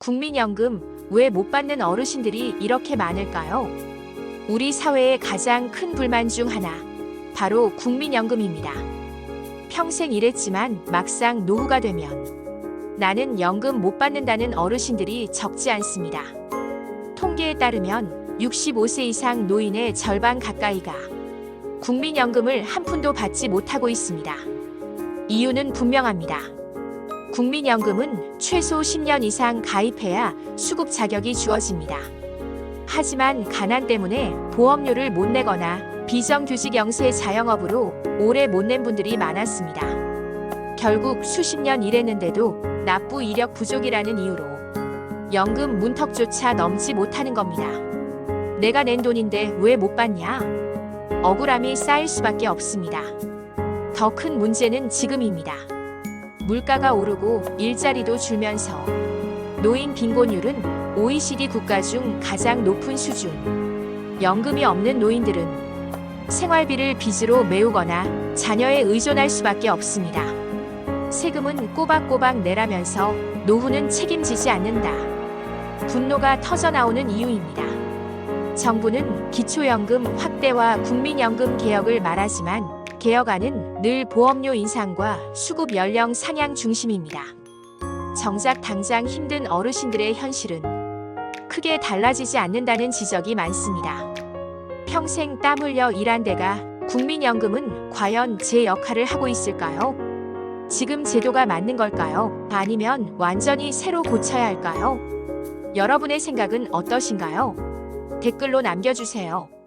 국민연금 왜 못 받는 어르신들이 이렇게 많을까요? 우리 사회의 가장 큰 불만 중 하나, 바로 국민연금입니다. 평생 일했지만 막상 노후가 되면 나는 연금 못 받는다는 어르신들이 적지 않습니다. 통계에 따르면 65세 이상 노인의 절반 가까이가 국민연금을 한 푼도 받지 못하고 있습니다. 이유는 분명합니다. 국민연금은 최소 10년 이상 가입해야 수급 자격이 주어집니다. 하지만 가난 때문에 보험료를 못 내거나 비정규직 영세 자영업으로 오래 못 낸 분들이 많았습니다. 결국 수십 년 일했는데도 납부 이력 부족이라는 이유로 연금 문턱조차 넘지 못하는 겁니다. 내가 낸 돈인데 왜 못 받냐? 억울함이 쌓일 수밖에 없습니다. 더 큰 문제는 지금입니다. 물가가 오르고 일자리도 줄면서 노인 빈곤율은 OECD 국가 중 가장 높은 수준. 연금이 없는 노인들은 생활비를 빚으로 메우거나 자녀에 의존할 수밖에 없습니다. 세금은 꼬박꼬박 내라면서 노후는 책임지지 않는다. 분노가 터져 나오는 이유입니다. 정부는 기초연금 확대와 국민연금 개혁을 말하지만 개혁안은 늘 보험료 인상과 수급 연령 상향 중심입니다. 정작 당장 힘든 어르신들의 현실은 크게 달라지지 않는다는 지적이 많습니다. 평생 땀 흘려 일한 데가 국민연금은 과연 제 역할을 하고 있을까요? 지금 제도가 맞는 걸까요? 아니면 완전히 새로 고쳐야 할까요? 여러분의 생각은 어떠신가요? 댓글로 남겨주세요.